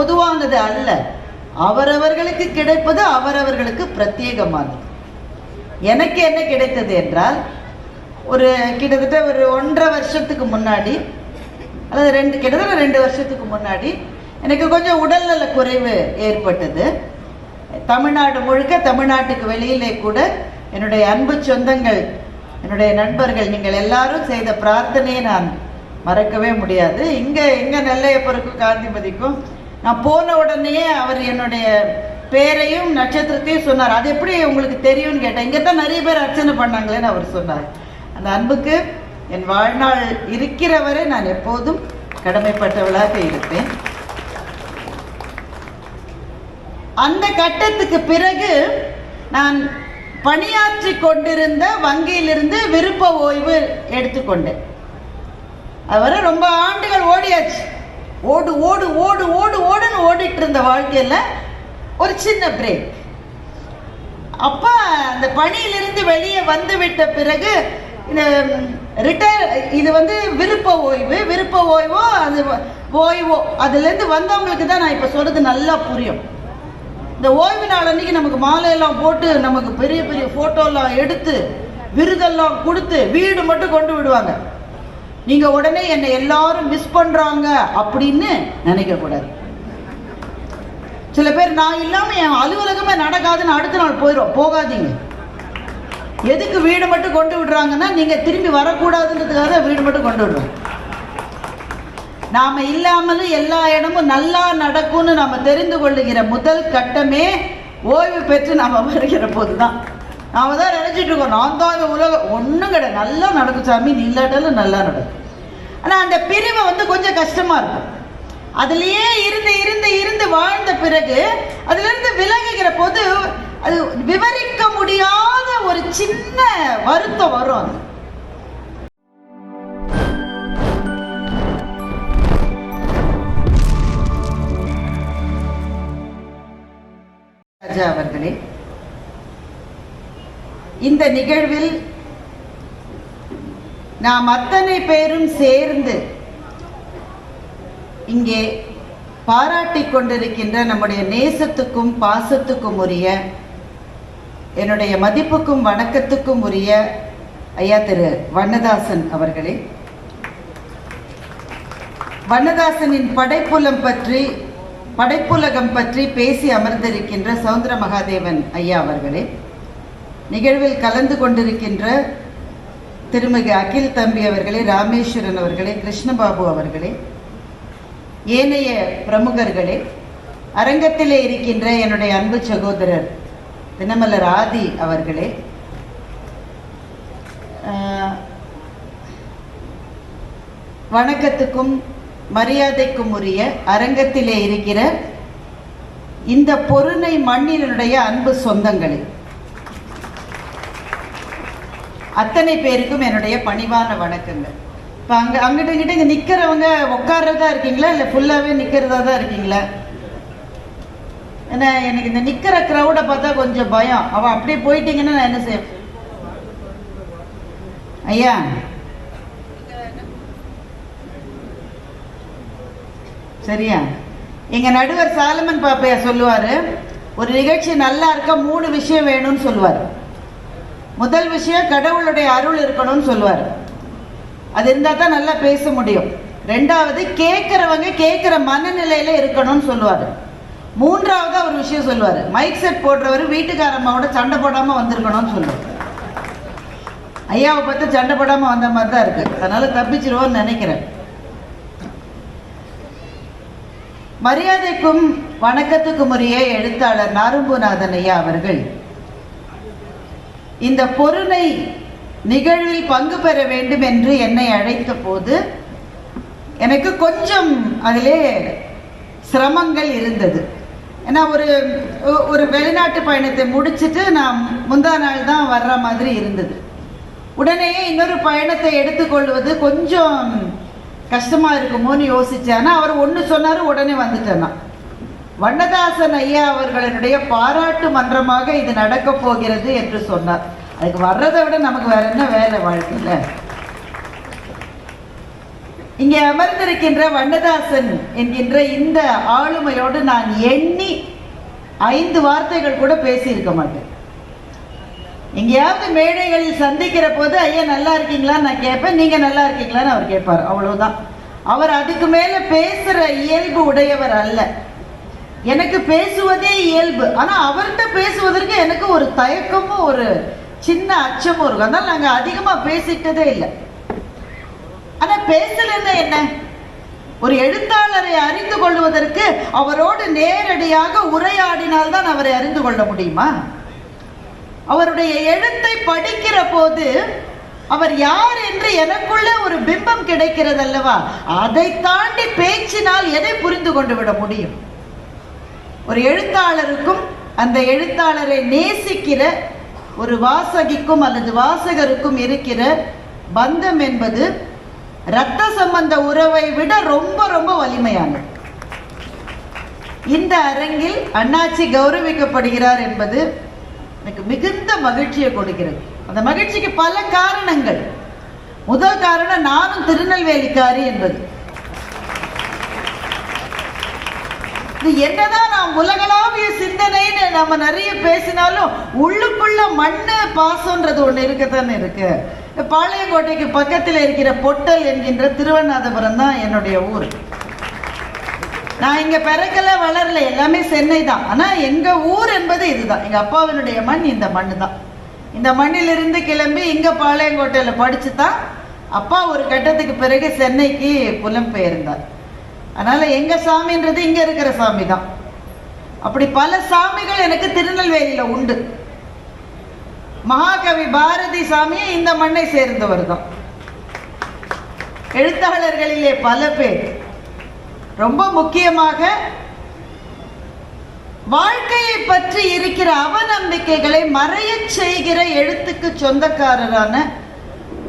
பொதுவானது அல்ல. அவரவர்களுக்கு கிடைப்பது அவரவர்களுக்கு பிரத்யேகமானது. எனக்கு என்ன கிடைத்தது என்றால் ஒரு கிட்டத்தட்ட ஒரு ஒன்றரை வருஷத்துக்கு முன்னாடி அல்லது ரெண்டு கிட்டத்தட்ட ரெண்டு வருஷத்துக்கு முன்னாடி எனக்கு கொஞ்சம் உடல்நல குறைவு ஏற்பட்டது. தமிழ்நாடு முழுக்க தமிழ்நாட்டுக்கு வெளியிலே கூட என்னுடைய அன்பு சொந்தங்கள் என்னுடைய நண்பர்கள் நீங்கள் எல்லாரும் செய்த பிரார்த்தனையை நான் மறக்கவே முடியாது. இங்கே எங்கே நெல்லையப்பருக்கும் காந்திமதிக்கும் நான் போன உடனேயே அவர் என்னுடைய பேரையும் நட்சத்திரத்தையும் சொன்னார். அது எப்படி உங்களுக்கு தெரியும்னு கேட்டேன். இங்கே தான் நிறைய பேர் அர்ச்சனை பண்ணாங்களேன்னு அவர் சொன்னார். அந்த அன்புக்கு என் வாழ்நாள் இருக்கிற வரை நான் எப்போதும் கடமைப்பட்டவளாக இருப்பேன். அந்த கட்டத்துக்கு பிறகு நான் பணியாற்றி கொண்டிருந்த வங்கியிலிருந்து விருப்ப ஓய்வு எடுத்துக்கொண்டேன். அது ரொம்ப ஆண்டுகள் ஓடியாச்சு. ஓடு ஓடு ஓடு ஓடு ஓடுன்னு ஓடிட்டு இருந்த வாழ்க்கையில் ஒரு சின்ன பிரேக் அப்போ அந்த பணியிலிருந்து வெளியே வந்து விட்ட பிறகு இந்த ரிட்டையர் இது வந்து விருப்ப ஓய்வு விருப்ப ஓய்வோ அது ஓய்வோ அதுலேருந்து வந்தவங்களுக்கு தான் நான் இப்போ சொல்கிறது நல்லா புரியும். இந்த ஓய்வு நாள் அன்னைக்கு நமக்கு மாலையெல்லாம் போட்டு நமக்கு பெரிய பெரிய ஃபோட்டோலாம் எடுத்து விருதெல்லாம் கொடுத்து வீடு மட்டும் கொண்டு விடுவாங்க. நீங்க உடனே என்னை எல்லாரும் மிஸ் பண்றாங்க அப்படின்னு நினைக்க கூடாது. சில பேர் நான் இல்லாம என் அலுவலகமே நடக்காதுன்னு அடுத்த நாள் போயிடும் போகாதீங்க. எதுக்கு வீடு மட்டும் கொண்டு விடுறாங்கன்னா நீங்க திரும்பி வரக்கூடாதுன்றதுக்காக தான் வீடு மட்டும் கொண்டு விடுறோம். நாம இல்லாமலும் எல்லா இடமும் நல்லா நடக்கும்னு நாம தெரிந்து கொள்ளுகிற முதல் கட்டமே ஓய்வு பெற்று நாம வருகிற போது தான் நாம தான் நினைச்சிட்டு இருக்கோம் நான் தான் இந்த உலகம் ஒன்றும் கிடையாது. நல்லா நடக்கும் சாமி. நீ இல்லாட்டாலும் நல்லா நடக்கும். ஆனால் அந்த பிரிவை வந்து கொஞ்சம் கஷ்டமாக இருக்கும். அதுலேயே இருந்து இருந்து இருந்து வாழ்ந்த பிறகு அதிலிருந்து விலகுகிற போது அது விவரிக்க முடியாத ஒரு சின்ன வருத்தம் வரும் அது. ராஜா அவர்களே இந்த நிகழ்வில் நாம் அத்தனை பேரும் சேர்ந்து இங்கே பாராட்டிக் கொண்டிருக்கின்ற நம்முடைய நேசத்துக்கும் பாசத்துக்கும் உரிய என்னுடைய மதிப்புக்கும் வணக்கத்துக்கும் உரிய ஐயா திரு வண்ணதாசன் அவர்களே. வண்ணதாசனின் படைப்புலம் பற்றி படைப்புலகம் பற்றி பேசி அமர்ந்திருக்கின்ற சவுந்தர மகாதேவன் ஐயா அவர்களே. நிகழ்வில் கலந்து கொண்டிருக்கின்ற திருமிகு அகில் தம்பி அவர்களே ராமேஸ்வரன் அவர்களே கிருஷ்ணபாபு அவர்களே ஏனைய பிரமுகர்களே அரங்கத்திலே இருக்கின்ற என்னுடைய அன்பு சகோதரர் தினமலர் ஆதி அவர்களே வணக்கத்துக்கும் மரியாதைக்கும் உரிய அரங்கத்திலே இருக்கிற இந்த பொருணை மண்ணினுடைய அன்பு சொந்தங்களே அத்தனை பேருக்கும் என்னுடைய பணிவான வணக்கங்கள். இப்போ அங்கே அங்கிட்ட இங்கிட்ட இங்கே நிற்கிறவங்க உட்கார்றதா இருக்கீங்களா? இல்லை ஃபுல்லாகவே நிற்கிறதா தான் இருக்கீங்களா? ஏன்னா எனக்கு இந்த நிற்கிற க்ரௌடை பார்த்தா கொஞ்சம் பயம். அவள் அப்படியே போயிட்டீங்கன்னா நான் என்ன செய்ய ஐயா. சரியா? எங்கள் நடுவர் சாலமன் பாப்பையா சொல்லுவார் ஒரு நிகழ்ச்சி நல்லா இருக்க மூணு விஷயம் வேணும்னு சொல்லுவார். முதல் விஷயம் கடவுளுடைய அருள் இருக்கணும்னு சொல்லுவார். அது இருந்தால் தான் நல்லா பேச முடியும். ரெண்டாவது கேட்குறவங்க கேட்குற மனநிலையில் இருக்கணும்னு சொல்லுவார். மூன்றாவது ஒரு விஷயம் சொல்லுவார். மைக் செட் போடுறவர் வீட்டுக்காரம்மாவோட சண்டை போடாமல் வந்திருக்கணும்னு சொல்லுவார். ஐயாவை பார்த்து சண்டை போடாமல் வந்த மாதிரி தான் இருக்கு. அதனால தப்பிச்சிருவோம்னு நினைக்கிறேன். மரியாதைக்கும் வணக்கத்துக்கும் உரிய எழுத்தாளர் நாரும்புநாதன் ஐயா அவர்கள் இந்த பொருளை நிகழ்வில் பங்கு பெற வேண்டும் என்று என்னை அழைத்த போது எனக்கு கொஞ்சம் அதிலே சிரமங்கள் இருந்தது. ஏன்னா ஒரு ஒரு வெளிநாட்டு பயணத்தை முடிச்சுட்டு நான் முந்தா நாள் தான் வர்ற மாதிரி இருந்தது. உடனேயே இன்னொரு பயணத்தை எடுத்துக்கொள்வது கொஞ்சம் கஷ்டமாக இருக்குமோன்னு யோசித்தேன் ஆனால் அவர் ஒன்று சொன்னார் உடனே வந்துட்டேன் நான். வண்ணதாசன் ஐயா அவர்களினுடைய பாராட்டு மன்றமாக இது நடக்க போகிறது என்று சொன்னார். அதுக்கு வர்றதை விட நமக்கு வேற என்ன வேலை வாழ்க்கையில்? இங்கே அமர்ந்திருக்கின்ற வண்ணதாசன் என்கின்ற இந்த ஆளுமையோடு நான் எண்ணி ஐந்து வார்த்தைகள் கூட பேசியிருக்க மாட்டேன். எங்கேயாவது மேடைகளில் சந்திக்கிற போது ஐயா நல்லா இருக்கீங்களான்னு நான் கேட்பேன் நீங்க நல்லா இருக்கீங்களான்னு அவர் கேட்பார். அவ்வளவுதான். அவர் அதுக்கு மேல பேசுற இயல்பு உடையவர் அல்ல. எனக்கு பேசுவதே இயல்பு. ஆனால் அவர்கிட்ட பேசுவதற்கு எனக்கு ஒரு தயக்கமும் ஒரு சின்ன அச்சமும் இருக்கும். அதனால் நாங்கள் அதிகமாக பேசிட்டதே இல்லை. ஆனால் பேசலன்னா என்ன ஒரு எழுத்தாளரை அறிந்து கொள்வதற்கு அவரோடு நேரடியாக உரையாடினால்தான் அவரை அறிந்து கொள்ள முடியுமா? அவருடைய எழுத்தை படிக்கிற போது அவர் யார் என்று எனக்குள்ள ஒரு பிம்பம் கிடைக்கிறது அல்லவா அதை தாண்டி பேச்சினால் எதை புரிந்து கொண்டு விட முடியும்? ஒரு எழுத்தாளருக்கும் அந்த எழுத்தாளரை நேசிக்கிற ஒரு வாசகிக்கும் அல்லது வாசகருக்கும் இருக்கிற பந்தம் என்பது இரத்த சம்பந்த உறவை விட ரொம்ப ரொம்ப வலிமையானது. இந்த அரங்கில் அண்ணாச்சி கௌரவிக்கப்படுகிறார் என்பது எனக்கு மிகுந்த மகிழ்ச்சியை கொடுக்கிறது. அந்த மகிழ்ச்சிக்கு பல காரணங்கள். முதல் காரணம் நானும் திருநெல்வேலிக்காரி என்பது இது என்னதான் நாம் உலகளாவிய சிந்தனைன்னு நம்ம நிறைய பேசினாலும் உள்ளுக்குள்ள மண்ணு பாசம்ன்றது ஒன்று இருக்கத்தானே இருக்கு. பாளையங்கோட்டைக்கு பக்கத்தில் இருக்கிற பொட்டல் என்கின்ற திருவண்ணாதபுரம் தான் என்னுடைய ஊர். நான் இங்கே பிறக்கல வளரல எல்லாமே சென்னை தான். ஆனால் எங்கள் ஊர் என்பது இதுதான். எங்கள் அப்பாவினுடைய மண் இந்த மண் தான். இந்த மண்ணிலிருந்து கிளம்பி இங்கே பாளையங்கோட்டையில் படிச்சு தான் அப்பா ஒரு கட்டத்துக்கு பிறகு சென்னைக்கு புலம்பெயர்ந்தார். அதனால எங்க சாமின்றது இங்க இருக்கிற சாமி தான் அப்படி பல சாமிகள் எனக்கு திருநெல்வேலியில உண்டு. மகாகவி பாரதி சாமியும் இந்த மண்ணை சேர்ந்தவர் தான். எழுத்தாளர்களிலே பல பேர். ரொம்ப முக்கியமாக வாழ்க்கையை பற்றி இருக்கிற அவநம்பிக்கைகளை மறையச் செய்கிற எழுத்துக்கு சொந்தக்காரரான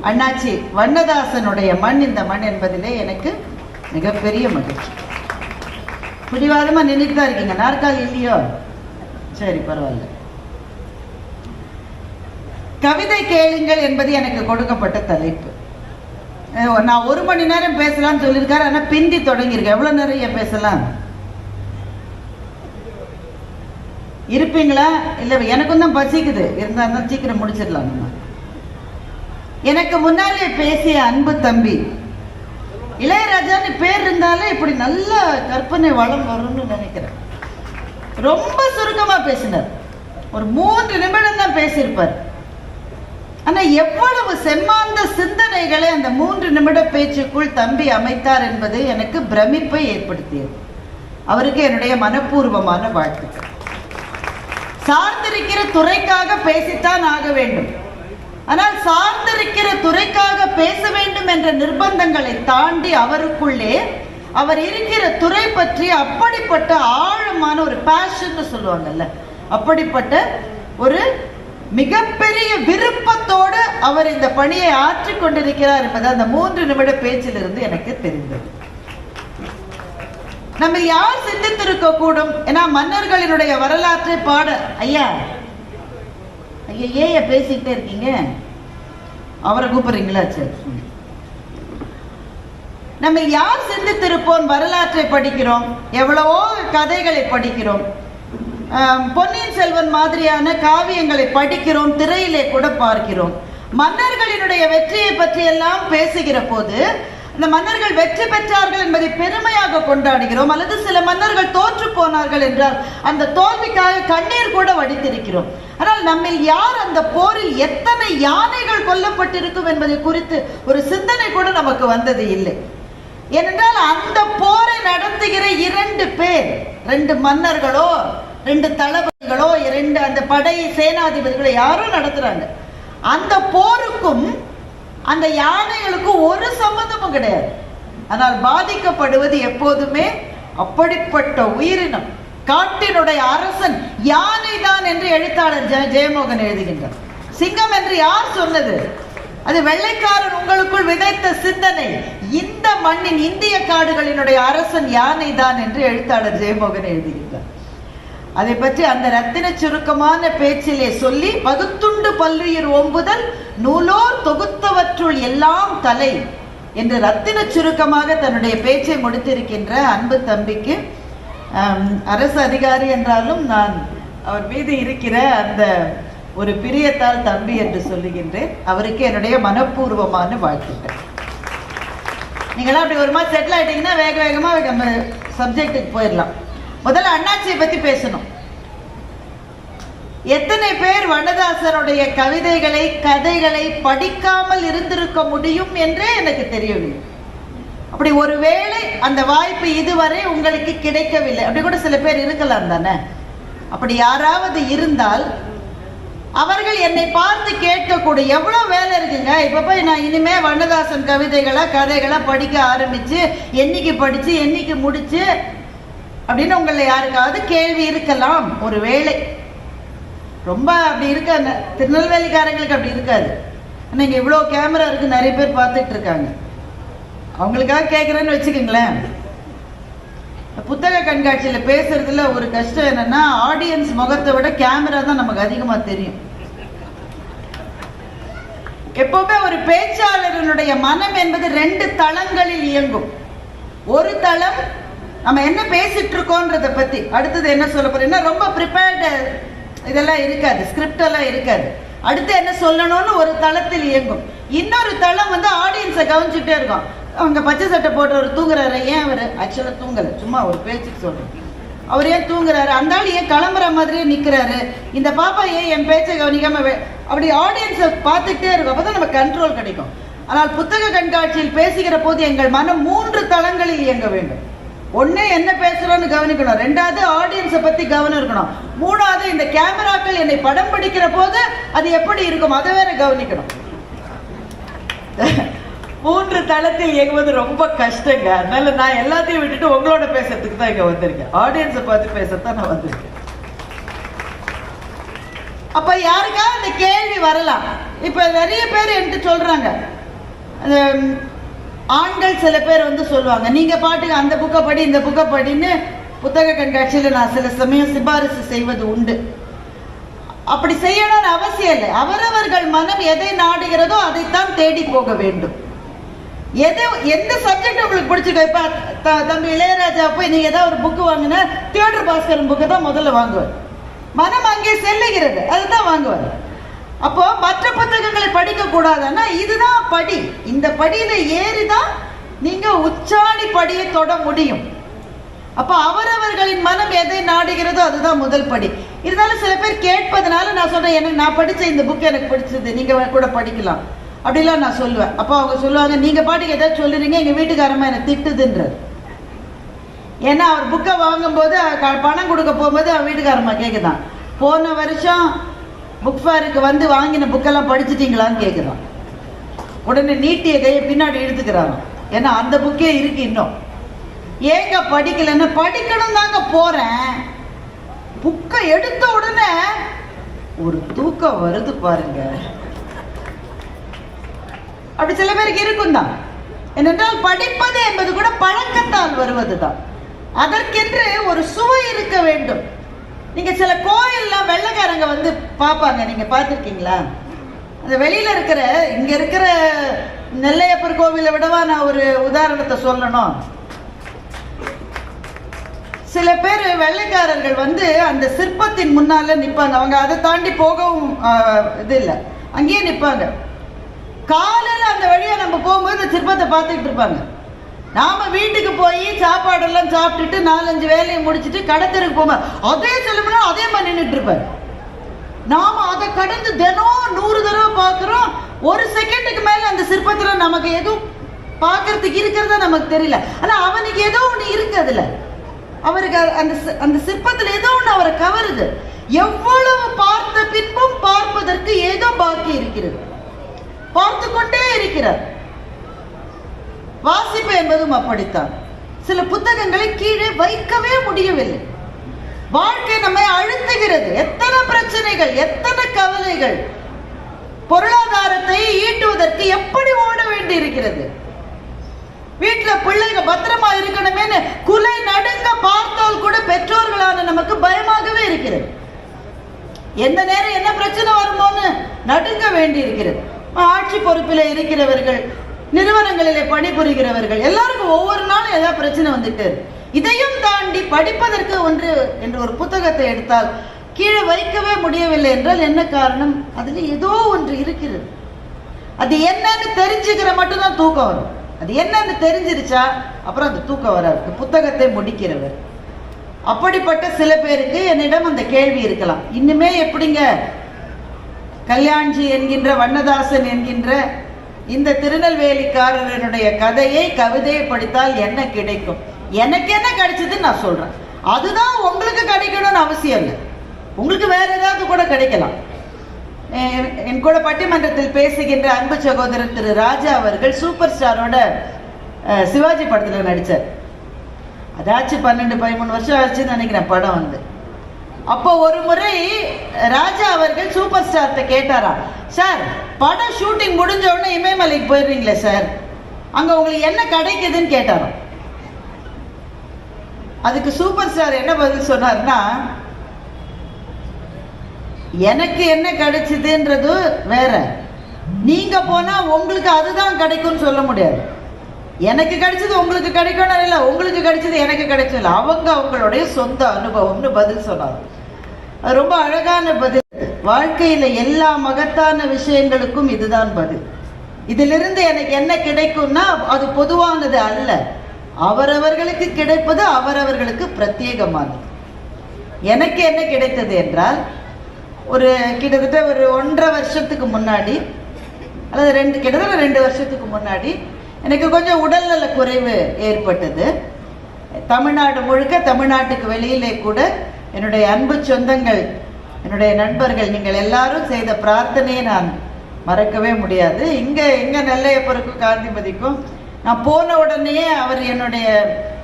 அண்ணாச்சி வண்ணதாசனுடைய மண் இந்த மண் என்பதிலே எனக்கு மிகப்பெரிய மகிழ்ச்சி. பிடிவாதமாக நின்றுட்டு தான் இருக்கீங்க. நாற்காலி இல்லையோ? சரி பரவாயில்ல. கவிதை கேளுங்கள் என்பது எனக்கு கொடுக்கப்பட்ட தலைப்பு. நான் ஒரு மணி நேரம் பேசலாம்னு சொல்லியிருக்காரு ஆனா பிந்தி தொடங்கியிருக்கேன். எவ்வளவு நேரம் ஏன் பேசலாம்? இருப்பீங்களா? இல்லை எனக்கும் தான் பசிக்குது. இருந்தா தான் சீக்கிரம் முடிச்சிடலாம் நம்ம. எனக்கு முன்னாலே பேசிய அன்பு தம்பி இளையராஜான்னு பேர் இருந்தாலே இப்படி நல்ல கற்பனை வளம் வரும்னு நினைக்கிறேன். ரொம்ப சுருக்கமாக பேசினார். ஒரு மூன்று நிமிடம் தான் பேசியிருப்பார். ஆனால் எவ்வளவு செம்மாந்த சிந்தனைகளை அந்த மூன்று நிமிட பேச்சுக்குள் தம்பி அமைத்தார் என்பது எனக்கு பிரமிப்பை ஏற்படுத்தியது. அவருக்கு என்னுடைய மனப்பூர்வமான வாழ்த்துக்கள். சார்ந்திருக்கிற துறைக்காக பேசித்தான் ஆக வேண்டும். ஆனால் சார்ந்திருக்கிற துறைக்காக பேச வேண்டும் என்ற நிர்பந்தங்களை தாண்டி அவருக்குள்ளே அவர் இருக்கிற துறை பற்றி அப்படிப்பட்ட ஆழமான ஒரு பேஷன் சொல்லுவாங்கல்ல. அப்படிப்பட்ட ஒரு மிகப்பெரிய விருப்பத்தோடு அவர் இந்த பணியை ஆற்றி கொண்டிருக்கிறார் என்பது அந்த மூன்று நிமிட பேச்சிலிருந்து எனக்கு தெரிந்தது. நம்ம யார் சிந்தித்திருக்க கூடும்? ஏன்னா மன்னர்களினுடைய வரலாற்றை பாட ஐயா ஐயா ஏன் பேசிக்கிட்டே இருக்கீங்க? அவரை கூப்பிடுறீங்களா? சரி நம்ம யார் சிந்தித்திருப்போம்? வரலாற்றை படிக்கிறோம். எவ்வளவோ கதைகளை படிக்கிறோம். பொன்னியின் செல்வன் மாதிரியான காவியங்களை படிக்கிறோம். திரையிலே கூட பார்க்கிறோம். மன்னர்களினுடைய வெற்றியை பற்றி எல்லாம் பேசுகிற போது இந்த மன்னர்கள் வெற்றி பெற்றார்கள் என்பதை பெருமையாக கொண்டாடுகிறோம். அல்லது சில மன்னர்கள் தோற்று போனார்கள் என்றால் அந்த தோல்விக்காக கண்ணீர் கூட வடித்திருக்கிறோம். ஆனால் நம்மில் யார் அந்த போரில் எத்தனை யானைகள் கொல்லப்பட்டிருக்கும் என்பதை குறித்து ஒரு சிந்தனை கூட நமக்கு வந்தது இல்லை. ஏனென்றால் அந்த போரை நடத்துகிற இரண்டு பேர் ரெண்டு மன்னர்களோ ரெண்டு தளபதிகளோ இரண்டு அந்த படை சேனாதிபதிகளோ யாரோ நடத்துறாங்க. அந்த போருக்கும் அந்த யானைகளுக்கும் ஒரு சம்பந்தமும் கிடையாது. ஆனால் பாதிக்கப்படுவது எப்போதுமே அப்படிப்பட்ட உயிரினம். காட்டினுடைய அரசன் யானை தான் என்று எழுத்தாளர் ஜெ ஜெயமோகன் எழுதுகின்றார். சிங்கம் என்று யார் சொன்னது? அது வெள்ளைக்காரன் உங்களுக்குள் விதைத்த சிந்தனை. இந்த மண்ணின் இந்திய காடுகளினுடைய அரசன் யானைதான் என்று எழுத்தாளர் ஜெயமோகன் எழுதுகின்றார். அதை பற்றி அந்த ரத்தின சுருக்கமான பேச்சிலே சொல்லி பகுத்துண்டு பல்லுயிர் ஓம்புதல் நூலோர் தொகுத்தவற்றுள் எல்லாம் தலை என்று ரத்தின சுருக்கமாக தன்னுடைய பேச்சை முடித்திருக்கின்ற அன்பு தம்பிக்கு அரசு அதிகாரி என்றாலும் நான் அவர் மீது இருக்கிற அந்த ஒரு பிரியத்தால் தம்பி என்று சொல்லுகின்றேன். அவருக்கு என்னுடைய மனப்பூர்வமான வாழ்த்துக்கள். நீங்களாம் அப்படி ஒரு மாதிரி செட்டில் ஆகிட்டீங்கன்னா வேக வேகமாக நம்ம சப்ஜெக்ட்டுக்கு போயிடலாம். முதல்ல அண்ணாச்சியை பற்றி பேசணும். எத்தனை பேர் வண்ணதாசனுடைய கவிதைகளை கதைகளை படிக்காமல் இருந்திருக்க முடியும் என்றே எனக்கு தெரியவில்லை. அப்படி ஒருவேளை அந்த வாய்ப்பு இதுவரை உங்களுக்கு கிடைக்கவில்லை. அப்படி கூட சில பேர் இருக்கலாம் தானே? அப்படி யாராவது இருந்தால் அவர்கள் என்னை பார்த்து கேட்கக்கூடிய எவ்வளோ வேலை இருக்குங்க. இப்போ போய் நான் இனிமே வண்ணதாசன் கவிதைகளை கதைகளை படிக்க ஆரம்பிச்சு என்னைக்கு படிச்சு என்னைக்கு முடிச்சு அப்படின்னு உங்களை யாருக்காவது கேள்வி இருக்கலாம். ஒரு வேலை ரொம்ப அப்படி இருக்காங்க. திருநெல்வேலிக்காரங்களுக்கு அப்படி இருக்காது. ஆனால் இங்கே இவ்வளோ கேமரா இருக்கு நிறைய பேர் பார்த்துட்டு இருக்காங்க. அவங்களுக்காக கேட்குறேன்னு வச்சுக்கோங்களேன். புத்தக கண்காட்சியில் பேசுறதுல ஒரு கஷ்டம் என்னன்னா ஆடியன்ஸ் முகத்தை விட கேமரா தான் நமக்கு அதிகமாக தெரியும். எப்பவுமே ஒரு பேச்சாளர்களுடைய மனம் என்பது ரெண்டு தளங்களில் இயங்கும். ஒரு தளம் நம்ம என்ன பேசிட்டு இருக்கோன்றத பத்தி அடுத்தது என்ன சொல்ல போறேன்னா ரொம்ப ப்ரிப்பேர்டு இதெல்லாம் இருக்காது ஸ்கிரிப்ட் எல்லாம் இருக்காது. அடுத்து என்ன சொல்லணும்னு ஒரு தளத்தில் இயங்கும். இன்னொரு தளம் வந்து ஆடியன்ஸை கவனிச்சுட்டே இருக்கும். அவங்க பச்சை சட்டை போட்டவர் தூங்குறாரு. ஏன் அவர்? ஆக்சுவலாக தூங்கலை. சும்மா ஒரு பேச்சுக்கு சொல்கிறேன் அவர் ஏன் தூங்குறாரு? அந்த ஆள் ஏன் கிளம்புற மாதிரியே நிற்கிறாரு இந்த பாப்பா ஏன் என் பேச்சை கவனிக்காம அப்படி ஆடியன்ஸை பார்த்துக்கிட்டே இருக்கும். அப்போ தான் நம்ம கண்ட்ரோல் கிடைக்கும். ஆனால் புத்தக கண்காட்சியில் பேசுகிற போது எங்கள் மனம் மூன்று தளங்களில் இயங்க வேண்டும். ஒன்று என்ன பேசுகிறோன்னு கவனிக்கணும். ரெண்டாவது ஆடியன்ஸை பற்றி கவனம் இருக்கணும். மூணாவது இந்த கேமராக்கள் என்னை படம் பிடிக்கிற போது அது எப்படி இருக்கும்? அதை வேற கவனிக்கணும். மூன்று தளத்தில் இயங்குவது ரொம்ப கஷ்டங்க. அதனால நான் எல்லாத்தையும் விட்டுட்டு உங்களோட பேசுறதுக்கு தான் இங்க வந்திருக்கேன். ஆடியன்ஸை பார்த்து பேசத்தான் நான் வந்திருக்கேன். அப்ப யாருக்காவது இந்த கேள்வி வரலாம். இப்ப நிறைய பேர் என்கிட்ட சொல்றாங்க. அந்த ஆண்கள் சில பேர் வந்து சொல்லுவாங்க நீங்க பாட்டுக்கு அந்த புக்கை படி இந்த புக்கை படின்னு புத்தக கண்காட்சியில் நான் சில சமயம் சிபாரிசு செய்வது உண்டு. அப்படி செய்யணும்னு அவசியம் இல்லை. அவரவர்கள் மனம் எதை நாடுகிறதோ அதைத்தான் தேடி போக வேண்டும். எது எந்த சப்ஜெக்ட் உங்களுக்கு பிடிச்சிருக்கோ இப்போ த- தம்பி இளையராஜா போய் நீங்க ஏதாவது ஒரு புக்கு வாங்கினா தியேட்டர் பாஸ்கரன் புக்கை தான் முதல்ல வாங்குவார். மனம் அங்கே செல்லுகிறது அதுதான் வாங்குவார். அப்போ மற்ற புத்தகங்களை படிக்க கூடாதுன்னா இதுதான் படி. இந்த படியில ஏறி தான் நீங்க உச்சாணி படியை தொட முடியும். அப்போ அவரவர்களின் மனம் எதை நாடுகிறதோ அதுதான் முதல் படி. இருந்தாலும் சில பேர் கேட்பதனால நான் சொல்றேன் எனக்கு நான் படிச்ச இந்த புக் எனக்கு பிடிச்சது நீங்க கூட படிக்கலாம். அப்படிலாம் நான் சொல்லுவேன். அப்போ அவங்க சொல்லுவாங்க நீங்கள் பாட்டுக்கு ஏதாவது சொல்லுறீங்க எங்கள் வீட்டுக்காரமா என்னை திட்டுதுன்றார். ஏன்னா அவர் புக்கை வாங்கும்போது க- பணம் கொடுக்க போகும்போது அவன் வீட்டுக்காரம்மா கேட்குதான் போன வருஷம் புக் ஃபேருக்கு வந்து வாங்கின புக்கெல்லாம் படிச்சிட்டிங்களான்னு கேட்குறான் உடனே நீட்டிய கையை பின்னாடி இழுத்துக்கிறான் ஏன்னா அந்த புக்கே இருக்கு இன்னும். ஏங்க படிக்கலன்னு படிக்கணும் தாங்க போகிறேன் புக்கை எடுத்த உடனே ஒரு தூக்கம் வருது பாருங்க. அப்படி சில பேருக்கு இருக்கும் தான் ஏனென்றால் படிப்பது என்பது கூட பழக்கத்தால் வருவதுதான். அதற்கென்று ஒரு சுவை இருக்க வேண்டும். நீங்க சில கோயில்லாம் வெள்ளைக்காரங்க வந்து பார்ப்பாங்க. நீங்க பார்த்துருக்கீங்களா? அந்த வெளியில இருக்கிற இங்க இருக்கிற நெல்லையப்பர் கோவிலை விடவா நான் ஒரு உதாரணத்தை சொல்லணும். சில பேர் வெள்ளைக்காரர்கள் வந்து அந்த சிற்பத்தின் முன்னால நிப்பாங்க. அவங்க அதை தாண்டி போகவும் இது இல்லை. அங்கேயே நிற்பாங்க காலையில் அந்த வழியை நம்ம போகும்போது இந்த சிற்பத்தை பார்த்துக்கிட்டு இருப்பாங்க. நாம வீட்டுக்கு போய் சாப்பாடெல்லாம் சாப்பிட்டுட்டு நாலஞ்சு வேலையை முடிச்சுட்டு கடத்தருக்கு போகும்போது அதே செல்லுமனா அதே மாதிரி நின்றுட்டு இருப்பாங்க நாம அதை கடந்து தினம் நூறு தடவை பார்க்குறோம். ஒரு செகண்டுக்கு மேலே அந்த சிற்பத்தில் நமக்கு எதுவும் பார்க்கறதுக்கு இருக்கிறதா நமக்கு தெரியல. ஆனால் அவனுக்கு ஏதோ ஒன்று இருக்கு அதில். அவருக்கு அந்த அந்த சிற்பத்தில் ஏதோ ஒன்று அவரை கவருது. எவ்வளவு பார்த்த பின்பும் பார்ப்பதற்கு ஏதோ பாக்கி இருக்கிறது. பார்த்து கொண்டே இருக்கிறார். வாசிப்பு என்பதும் அப்படித்தான். சில புத்தகங்களை கீழே வைக்கவே முடியவில்லை. வாழ்க்கை நம்மை அழுத்துகிறது. எத்தனை பிரச்சனைகள் எத்தனை கவலைகள். பொருளாதாரத்தை ஈட்டுவதற்கு எப்படி ஓட வேண்டி இருக்கிறது வீட்டுல பிள்ளைங்க பத்திரமா இருக்கணுமேனு குலை நடுங்க பார்த்தால் கூட பெற்றோர்களான நமக்கு பயமாகவே இருக்கிறது. எந்த நேரம் என்ன பிரச்சனை வருமோன்னு நடுங்க வேண்டி இருக்கிறது ஆட்சி பொறுப்பில் இருக்கிறவர்கள் நிறுவனங்களிலே பணிபுரிகிறவர்கள் எல்லாருக்கும் ஒவ்வொரு நாளும் ஏதாவது பிரச்சனை வந்துட்டு இதையும் தாண்டி படிப்பதற்கு ஒன்று என்று ஒரு புத்தகத்தை எடுத்தால் கீழே வைக்கவே முடியவில்லை என்றால் என்ன காரணம்? அதில் ஏதோ ஒன்று இருக்கிறது. அது என்னன்னு தெரிஞ்சுக்கிற மட்டும்தான் தூக்கம் வரும். அது என்னன்னு தெரிஞ்சிருச்சா அப்புறம் அந்த தூக்கம் வராது. புத்தகத்தை முடிக்கிறவர். அப்படிப்பட்ட சில பேருக்கு என்னிடம் அந்த கேள்வி இருக்கலாம். இன்னுமே எப்படிங்க கல்யாண்ஜி என்கின்ற வண்ணதாசன் என்கின்ற இந்த திருநெல்வேலிக்காரனுடைய கதையை கவிதையை படித்தால் என்ன கிடைக்கும்? எனக்கு என்ன கிடைச்சதுன்னு நான் சொல்றேன். அதுதான் உங்களுக்கு கிடைக்கணும்னு அவசியம் இல்லை. உங்களுக்கு வேற ஏதாவது கூட கிடைக்கலாம். என் கூட பட்டிமன்றத்தில் பேசுகின்ற அன்பு சகோதரர் திரு ராஜா அவர்கள் சூப்பர் ஸ்டாரோட சிவாஜி படத்தில் நடித்தார் அதாச்சும் பன்னெண்டு பதிமூணு வருஷம் ஆச்சுன்னு நினைக்கிறேன் படம் வந்து. அப்போ ஒரு முறை ராஜா அவர்கள் சூப்பர் ஸ்டார்ட்ட கேட்டாரா சார் படம் ஷூட்டிங் முடிஞ்ச உடனே இமயமலைக்கு போயிடுறீங்களே சார்? அங்க உங்களுக்கு என்ன கிடைக்குதுன்னு கேட்டாராம். அதுக்கு சூப்பர் ஸ்டார் என்ன பதில் சொன்னார்னா எனக்கு என்ன கிடைச்சதுன்றது வேற. நீங்க போனா உங்களுக்கு அதுதான் கிடைக்கும்னு சொல்ல முடியாது. எனக்கு கிடைச்சது உங்களுக்கு கிடைக்கணும் இல்லை உங்களுக்கு கிடைச்சது எனக்கு கிடைச்சது இல்லை. அவங்க அவங்களுடைய சொந்த அனுபவம்னு பதில் சொன்னார் அது ரொம்ப அழகான பதில். வாழ்க்கையில எல்லா மகத்தான விஷயங்களுக்கும் இதுதான் பதில். இதிலிருந்து எனக்கு என்ன கிடைக்கும்னா அது பொதுவானது அல்ல. அவரவர்களுக்கு கிடைப்பது அவரவர்களுக்கு பிரத்யேகமானது. எனக்கு என்ன கிடைத்தது என்றால் ஒரு கிட்டத்தட்ட ஒரு ஒன்றரை வருஷத்துக்கு முன்னாடி அல்லது ரெண்டு கிட்டத்தட்ட ரெண்டு வருஷத்துக்கு முன்னாடி எனக்கு கொஞ்சம் உடல்நல குறைவு ஏற்பட்டது. தமிழ்நாடு முழுக்க தமிழ்நாட்டுக்கு வெளியிலே கூட என்னுடைய அன்பு சொந்தங்கள் என்னுடைய நண்பர்கள் நீங்கள் எல்லாரும் செய்த பிரார்த்தனையை நான் மறக்கவே முடியாது. இங்கே எங்கே நெல்லையப்பருக்கும் காந்திமதிக்கும் நான் போன உடனேயே அவர் என்னுடைய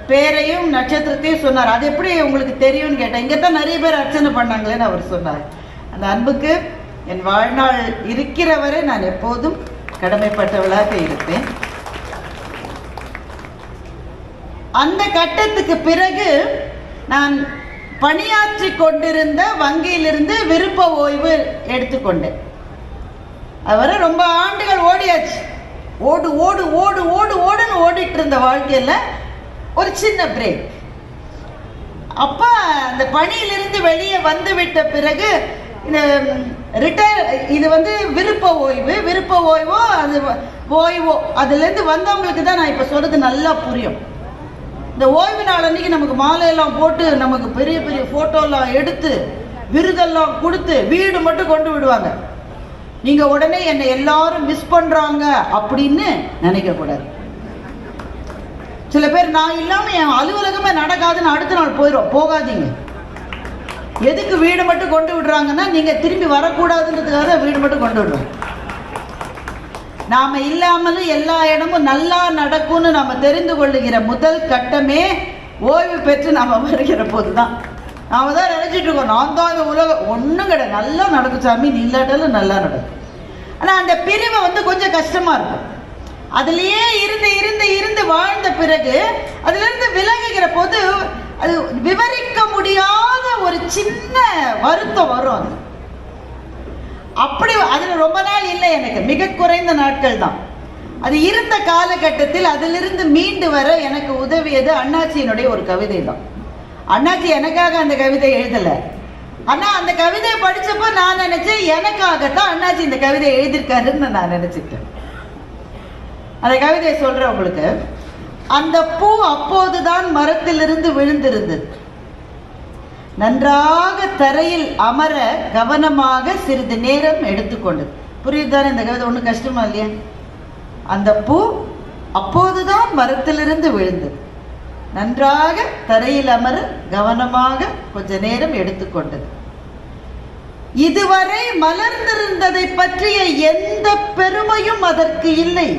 பேரையும் நட்சத்திரத்தையும் சொன்னார். அது எப்படி உங்களுக்கு தெரியும்னு கேட்டேன். இங்கே தான் நிறைய பேர் அர்ச்சனை பண்ணாங்களேன்னு அவர் சொன்னார். அந்த அன்புக்கு என் வாழ்நாள் இருக்கிறவரை நான் எப்போதும் கடமைப்பட்டவளாக இருப்பேன். அந்த கட்டத்துக்கு பிறகு நான் பணியாற்றி கொண்டிருந்த வங்கியிலிருந்து விருப்ப ஓய்வு எடுத்துக்கொண்டேன். அவரை ரொம்ப ஆண்டுகள் ஓடியாச்சு. ஓடு ஓடு ஓடு ஓடு ஓடுன்னு ஓடிட்டு இருந்த வாழ்க்கையில் ஒரு சின்ன பிரேக் அப்போ அந்த பணியிலிருந்து வெளியே வந்து விட்ட பிறகு இந்த ரிட்டையர் இது வந்து விருப்ப ஓய்வு விருப்ப ஓய்வோ அது ஓய்வோ அதுலேருந்து வந்தவங்களுக்கு தான் நான் இப்போ சொல்கிறது நல்லா புரியும். இந்த ஓய்வு நாள் அன்னைக்கு நமக்கு மாலையெல்லாம் போட்டு நமக்கு பெரிய பெரிய ஃபோட்டோலாம் எடுத்து விருதெல்லாம் கொடுத்து வீடு மட்டும் கொண்டு விடுவாங்க. நீங்க உடனே என்னை எல்லாரும் மிஸ் பண்றாங்க அப்படின்னு நினைக்க கூடாது. சில பேர் நான் இல்லாம என் அலுவலகமே நடக்காதுன்னு அடுத்த நாள் போயிடும் போகாதீங்க. எதுக்கு வீடு மட்டும் கொண்டு விடுறாங்கன்னா நீங்க திரும்பி வரக்கூடாதுன்றதுக்காக வீடு மட்டும் கொண்டு விடுறோம். நாம இல்லாமலும் எல்லா இடமும் நல்லா நடக்கும்னு நம்ம தெரிந்து கொள்ளுகிற முதல் கட்டமே ஓய்வு பெற்று நாம வருகிற போது தான் நாம தான் நினைச்சிட்டு இருக்கோம் நான் தான் இந்த உலகம் ஒன்றும் கிடையாது. நல்லா நடக்கும் சாமி நீ இல்லாட்டாலும் நல்லா நடக்கும். ஆனால் அந்த பிரிவை வந்து கொஞ்சம் கஷ்டமா இருக்கும். அதுலயே இருந்து இருந்து இருந்து வாழ்ந்த பிறகு அதிலிருந்து விலகுகிற போது அது விவரிக்க முடியாத ஒரு சின்ன வருத்தம் வரும் அது. அப்படி அதில் ரொம்ப நாள் இல்லை எனக்கு. மிக குறைந்த நாட்கள் தான். அது இருந்த காலகட்டத்தில் அதிலிருந்து மீண்டு வர எனக்கு உதவியது அண்ணாச்சியினுடைய ஒரு கவிதை தான். அண்ணாச்சி எனக்காக அந்த கவிதை எழுதலை. ஆனால் அந்த கவிதையை படித்தப்போ நான் நினச்சேன் எனக்காகத்தான் அண்ணாச்சி இந்த கவிதை எழுதியிருக்காருன்னு நான் நினச்சிட்டேன். அந்த கவிதையை சொல்கிறேன் உங்களுக்கு. அந்த பூ அப்போதுதான் மரத்திலிருந்து விழுந்திருந்தது. நன்றாக தரையில் அமர கவனமாக சிறிது நேரம் எடுத்துக்கொண்டது புரியுதுதானே இந்த கவிதை? ஒன்றும் கஷ்டமா இல்லையா? அந்த பூ அப்போதுதான் மரத்திலிருந்து விழுந்தது. நன்றாக தரையில் அமர கவனமாக கொஞ்ச நேரம் எடுத்துக்கொண்டது. இதுவரை மலர்ந்திருந்ததை பற்றிய எந்த பெருமையும் அதற்கு இல்லை.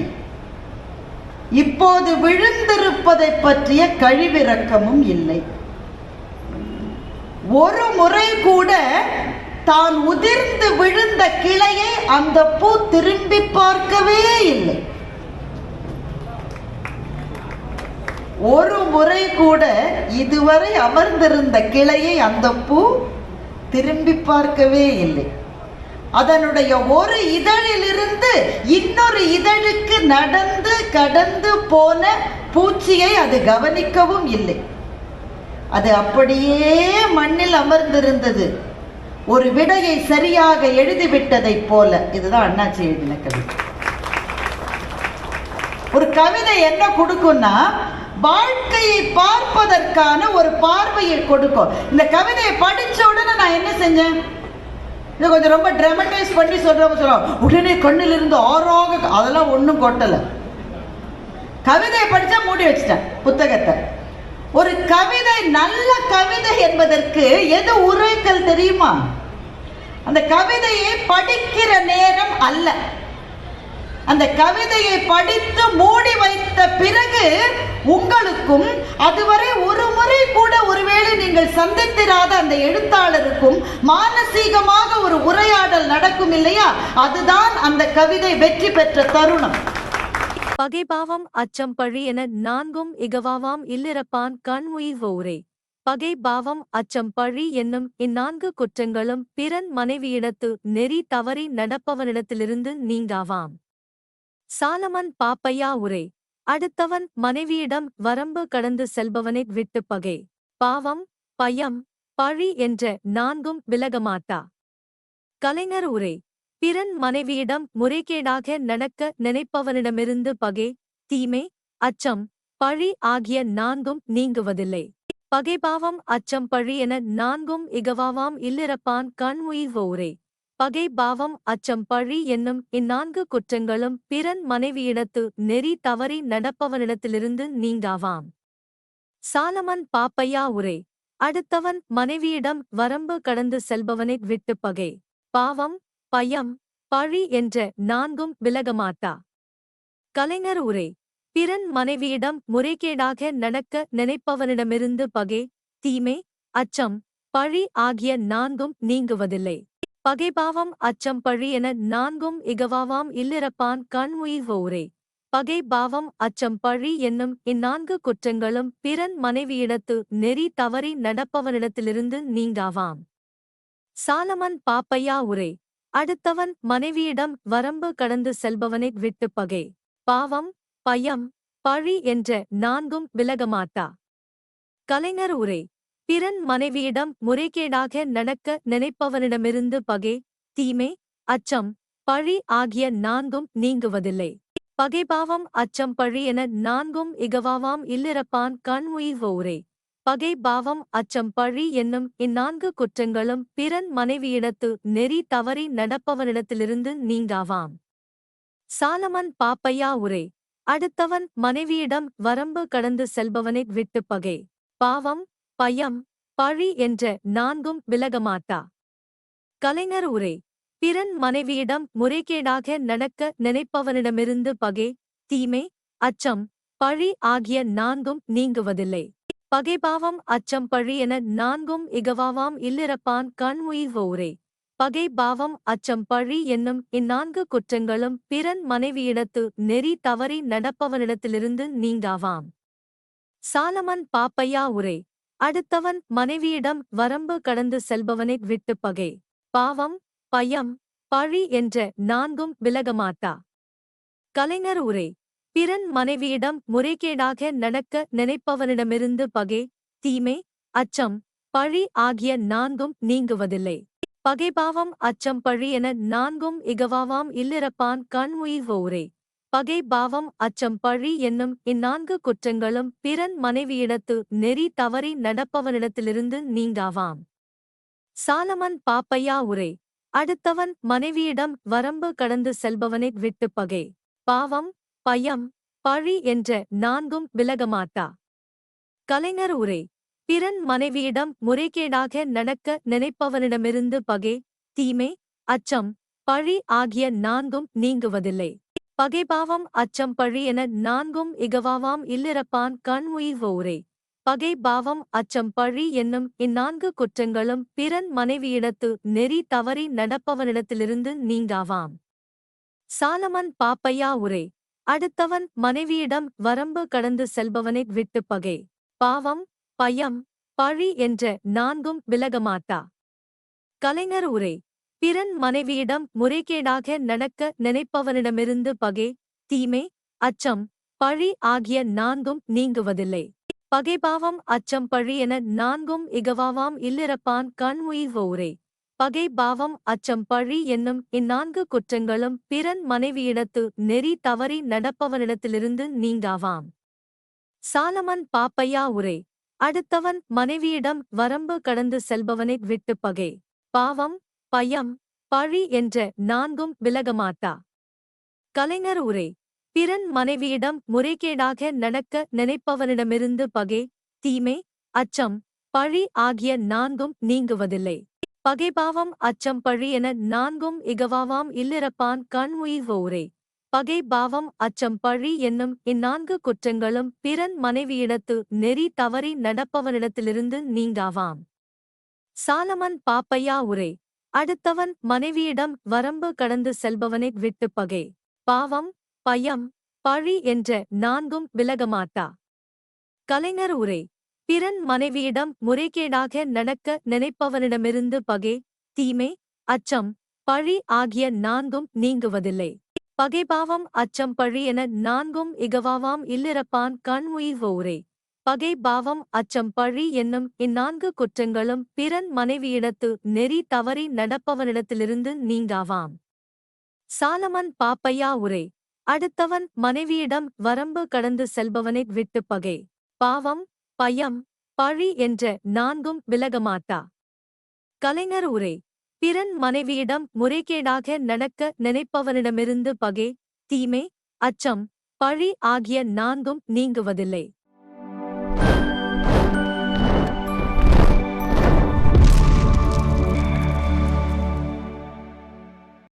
இப்போது விழுந்திருப்பதை பற்றிய கழிவிறக்கமும் இல்லை. ஒரு முறை கூட தான் உதிர்ந்து விழுந்த கிளையை அந்த பூ திரும்பி பார்க்கவே இல்லை. ஒரு முறை கூட இதுவரை அமர்ந்திருந்த கிளையை அந்த பூ திரும்பி பார்க்கவே இல்லை. அதனுடைய ஒரு இதழிலிருந்து இன்னொரு இதழுக்கு நடந்து கடந்து போன பூச்சியை அது கவனிக்கவும் இல்லை. அது அப்படியே மண்ணில் அமர்ந்திருந்தது. ஒரு விடையை சரியாக எழுதிவிட்டதைப் போல. இதுதான் அண்ணாச்சி எழுதின கவிதை. ஒரு கவிதை என்ன கொடுக்கும்னா வாழ்க்கையை பார்ப்பதற்கான ஒரு பார்வையை கொடுக்கும். இந்த கவிதையை படிச்ச உடனே நான் என்ன செஞ்சேன்? இது கொஞ்சம் ரொம்ப ட்ராமடைஸ் பண்ணி சொல்றவங்க சொல்லுவாங்க உடனே கண்ணில் இருந்து ஆறாக அதெல்லாம் ஒன்றும் கொட்டலை. கவிதையை படித்தா மூடி வச்சிட்டேன் புத்தகத்தை. ஒரு கவிதை நல்ல கவிதை என்பதற்கு எது உரைக்கல் தெரியுமா? அந்த கவிதையை படிக்கிற நேரம் அல்ல. அந்த கவிதையை படித்து மூடி வைத்த பிறகு உங்களுக்கும் அதுவரை ஒரு முறை கூட ஒருவேளை நீங்கள் சந்தித்திராத அந்த எழுத்தாளருக்கும் மானசீகமாக ஒரு உரையாடல் நடக்கும் இல்லையா? அதுதான் அந்த கவிதை வெற்றி பெற்ற தருணம். பகைபாவம் அச்சம் பழி என நான்கும் இகவாவாம் இல்லிறப்பான் கண்முயிவோரே உயிர் பகை பாவம் அச்சம் பழி என்னும் இந்நான்கு குற்றங்களும் பிறன் மனைவியிடத்து நெறி தவறி நடப்பவனிடத்திலிருந்து நீங்காவாம். சாலமன் பாப்பையா உரை. அடுத்தவன் மனைவியிடம் வரம்பு கடந்து செல்பவனை விட்டு பகை. பாவம் பயம் பழி என்ற நான்கும் விலகமாட்டா. கலைஞர் உரை. பிறன் மனைவியிடம் முறைகேடாக நடக்க நினைப்பவனிடமிருந்து பகை தீமை அச்சம் பழி ஆகிய நான்கும் நீங்குவதில்லை. பகைபாவம் அச்சம் பழி என நான்கும் இகவாவாம் இல்லிறப்பான் கண் உயிர் ஓரே பகை பாவம் அச்சம் பழி என்னும் இந்நான்கு குற்றங்களும் பிறன் மனைவியிடத்து நெறி தவறி நடப்பவனிடத்திலிருந்து நீங்காவாம். சாலமன் பாப்பையா உரை. அடுத்தவன் மனைவியிடம் வரம்பு கடந்து செல்பவனை விட்டு பகை. பாவம் பயம் பழி என்ற நான்கும் விலகமாட்டா? கலைஞர் உரை பிறன் மனைவியிடம் முறைகேடாக நடக்க நினைப்பவனிடமிருந்து பகை தீமை அச்சம் பழி ஆகிய நான்கும் நீங்குவதில்லை. பகைபாவம் அச்சம் பழி என நான்கும் இகவாவாம் இல்லிறப்பான் கண்முயிர்வ உரை. பகைபாவம் பகை பாவம் அச்சம் பழி என்னும் இந்நான்கு குற்றங்களும் பிறன் மனைவியிடத்து நெறி தவறி நடப்பவனிடத்திலிருந்து நீங்காவாம். சாலமன் பாப்பையா உரை அடுத்தவன் மனைவியிடம் வரம்பு கடந்து செல்பவனை விட்டு பகை. பாவம் பயம் பழி என்ற நான்கும் விலகமாட்டா? கலைஞர் உரை. பிறன் மனைவியிடம் முறைகேடாக நடக்க நினைப்பவனிடமிருந்து பகை தீமை அச்சம் பழி ஆகிய நான்கும் நீங்குவதில்லை. பகைபாவம் அச்சம் பழி என நான்கும் இகவாவாம் இல்லிறப்பான் கண் உயிர் பகை பாவம் அச்சம் பழி என்னும் இந்நான்கு குற்றங்களும் பிறன் மனைவியிடத்து நெறி தவறி நடப்பவனிடத்திலிருந்து நீங்காவாம். சாலமன் பாப்பையா உரை அடுத்தவன் மனைவியிடம் வரம்பு கடந்து செல்பவனை விட்டு பகை. பாவம் பயம் பழி என்ற நான்கும் விலகமாட்டா. கலைஞர் உரை பிறன் மனைவியிடம் முறைகேடாக நடக்க நினைப்பவனிடமிருந்து பகை தீமை அச்சம் பழி ஆகிய நான்கும் நீங்குவதில்லை. பகைபாவம் அச்சம் பழி என நான்கும் இகவாவாம் இல்லிறப்பான் கண் உயிர் பகை பாவம் அச்சம் பழி என்னும் இந்நான்கு குற்றங்களும் பிறன் மனைவியிடத்து நெறி தவறி நடப்பவனிடத்திலிருந்து நீங்காவாம். சாலமன் பாப்பையா உரை. அடுத்தவன் மனைவியிடம் வரம்பு கடந்து செல்பவனை விட்டு பகை. பாவம் பயம் பழி என்ற நான்கும் விலகமாட்டா. கலைஞர் உரை. பிறன் மனைவியிடம் முறைகேடாக நடக்க நினைப்பவனிடமிருந்து பகை தீமை அச்சம் பழி ஆகிய நான்கும் நீங்குவதில்லை. பகைபாவம் அச்சம் பழி என நான்கும் இகவாவாம் இல்லிறப்பான் கண் உயிர் ஓரே பகை பாவம் அச்சம் பழி என்னும் இந்நான்கு குற்றங்களும் பிறன் மனைவியிடத்து நெறி தவறி நடப்பவனிடத்திலிருந்து நீங்காவாம். சாலமன் பாப்பையா உரை. அடுத்தவன் மனைவியிடம் வரம்பு கடந்து செல்பவனை விட்டு பகை. பாவம் பயம் பழி என்ற நான்கும் விலகமாட்டா? கலைஞர் உரை பிறன் மனைவியிடம் முறைகேடாக நடக்க நினைப்பவனிடமிருந்து பகை தீமை அச்சம் பழி ஆகிய நான்கும் நீங்குவதில்லை. பகைபாவம் அச்சம் பழி என நான்கும் இகவாவாம் இல்லிறப்பான் கண் உரை. பகை பாவம் அச்சம் பழி என்னும் இந்நான்கு குற்றங்களும் பிறன் மனைவியிடத்து நெறி தவறி நடப்பவனிடத்திலிருந்து நீங்காவாம். சாலமன் பாப்பையா உரை அடுத்தவன் மனைவியிடம் வரம்பு கடந்து செல்பவனை விட்டு பகை. பாவம் பயம் பழி என்ற நான்கும் விலகமாட்டா? கலைஞர் உரை. பிறன் மனைவியிடம் முறைகேடாக நடக்க நினைப்பவனிடமிருந்து பகை தீமை அச்சம் பழி ஆகிய நான்கும் நீங்குவதில்லை. பகைபாவம் அச்சம் பழி என நான்கும் இகவாவாம் இல்லிறப்பான் கண் உயிர்வோரே பகை பாவம் அச்சம் பழி என்னும் இந்நான்கு குற்றங்களும் பிறன் மனைவியிடத்து நெறி தவறி நடப்பவனிடத்திலிருந்து நீங்காவாம். சாலமன் பாப்பையா உரை அடுத்தவன் மனைவியிடம் வரம்பு கடந்து செல்பவனை விட்டு பகை பாவம் பயம் பழி என்ற நான்கும் விலகமாட்டா. கலைஞர் உரை பிறன் மனைவியிடம் முறைகேடாக நடக்க நினைப்பவனிடமிருந்து பகை தீமை அச்சம் பழி ஆகிய நான்கும் நீங்குவதில்லை. பகைபாவம் அச்சம் பழி என நான்கும் இகவாவாம் இல்லிறப்பான் கண் உயிர்வோரே. பகை பாவம் அச்சம் பழி என்னும் இந்நான்கு குற்றங்களும் பிறன் மனைவியிடத்து நெறி தவறி நடப்பவனிடத்திலிருந்து நீங்காவாம். சாலமன் பாப்பையா உரை. அடுத்தவன் மனைவியிடம் வரம்பு கடந்து செல்பவனை விட்டு பகை. பாவம் பயம் பழி என்ற நான்கும் விலகமாட்டா. கலைஞர் உரை. பிறன் மனைவியிடம் முறைகேடாக நடக்க நினைப்பவனிடமிருந்து பகை தீமை அச்சம் பழி ஆகிய நான்கும் நீங்குவதில்லை. பகைபாவம் அச்சம் பழி என நான்கும் இகவாவாம் இல்லிறப்பான் கண் உயிர்வோரே. பகை பாவம் அச்சம் பழி என்னும் இந்நான்கு குற்றங்களும் பிறன் மனைவியிடத்து நெறி தவறி நடப்பவனிடத்திலிருந்து நீங்காவாம். சாலமன் பாப்பையா உரை. அடுத்தவன் மனைவியிடம் வரம்பு கடந்து செல்பவனை விட்டு பகை. பாவம் பயம் பழி என்ற நான்கும் விலகமாட்டா? கலைஞர் உரை பிறன் மனைவியிடம் முறைகேடாக நடக்க நினைப்பவனிடமிருந்து பகை தீமை அச்சம் பழி ஆகிய நான்கும் நீங்குவதில்லை.